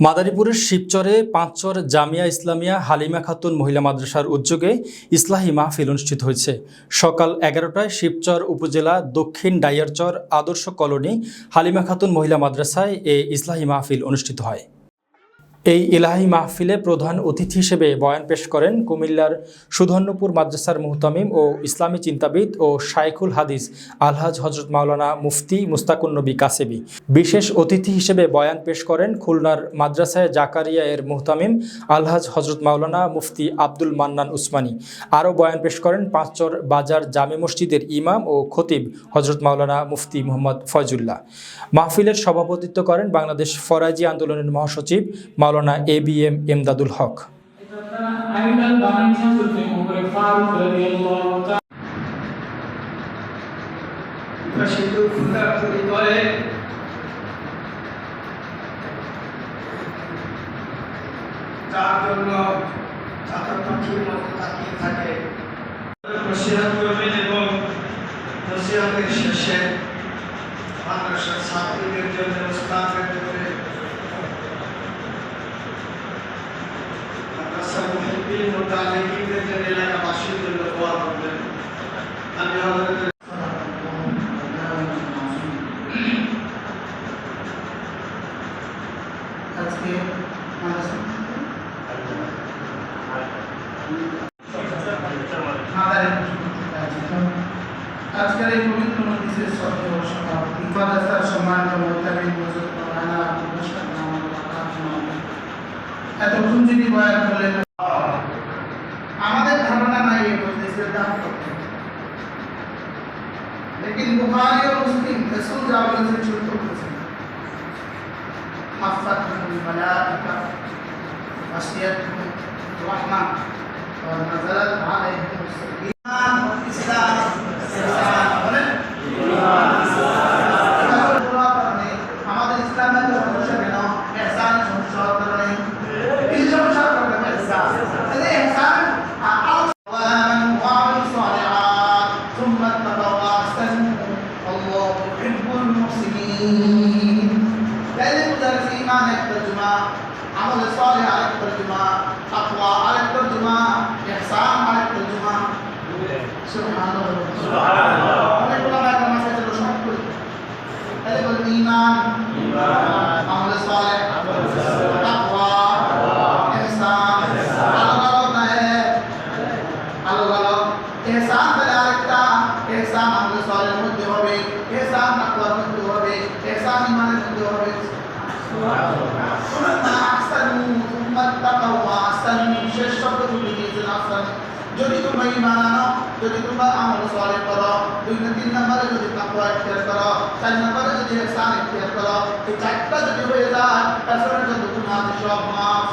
মাদারীপুরের শিবচরে পাঁচচর জামিয়া ইসলামিয়া হালিমা খাতুন মহিলা মাদ্রাসার উদ্যোগে ইসলাহী মাহফিল অনুষ্ঠিত হয়েছে। সকাল এগারোটায় শিবচর উপজেলা দক্ষিণ ডাইয়ারচর আদর্শ কলোনি হালিমা খাতুন মহিলা মাদ্রাসায় এ ইসলাহী মাহফিল অনুষ্ঠিত হয়। এই ইলাহি মাহফিলে প্রধান অতিথি হিসেবে বয়ান পেশ করেন কুমিল্লার সুধন্যপুর মাদ্রাসার মুহতামিম ও ইসলামী চিন্তাবিদ ও শাইখুল হাদিস আলহাজ হজরত মাওলানা মুফতি মুস্তাকুন নবী কাসেবি বিশেষ অতিথি হিসেবে বয়ান পেশ করেন খুলনার মাদ্রাসায় জাকারিয়া এর মুহতামিম আলহাজ হজরত মাওলানা মুফতি আব্দুল মান্নান উসমানী। আরও বয়ান পেশ করেন পাঁচচর বাজার জামে মসজিদের ইমাম ও খতিব হজরত মাওলানা মুফতি মোহাম্মদ ফয়জুল্লাহ। মাহফিলের সভাপতিত্ব করেন বাংলাদেশ ফরাজি আন্দোলনের মহাসচিব মাওলানা A B M Emdadul Haque শেষে মাদ্রাসার ছাত্রীদের জন্য মুতালিকিনদের জন্য এলাকাবাসীর জন্য দোয়া করবেন আমি হযরত আজকে আজকের এই পবিত্র মন্দিরের শ্রদ্ধেয় সভাপতি মাদ্রাসার সম্মানিত মোতাবিক যিনি বয়ান করলেন البخاري ومسلم رسول جاب نزل شرط حفتهم الملائكة وصيتهم الرحمة ونزلت عليهم السكينة আমল সালেহ আরেক তর্জমা তাকওয়া আরেক তর্জমা ইহসান আরেক তর্জমা সুবহানাল্লাহ সুবহানাল্লাহ অনেক ওলামা একরাম আছে যেগুলো সব করে তাহলে বলেন ইমান ইমান আমল সালেহ তাকওয়া ইহসান আলাদা আলাদা হ্যায় আলাদা আলাদা ইহসান তাহলে আরেকটা ইহসান আমল সালেহের মধ্যে হবে ইহসান তাকওয়ার মধ্যে হবে ইহসান ইমানের মধ্যে হবে যদি তোমরা ইমান আনো, যদি তোমরা আমল সালেহ করো, দুই তিন নম্বরে যদি তাকওয়া এখতিয়ার করো, চার নম্বরে যদি ইহসান এখতিয়ার করো, এই চারটা যদি হয়ে যায় তাহলে যত গুনাহ সব মাফ।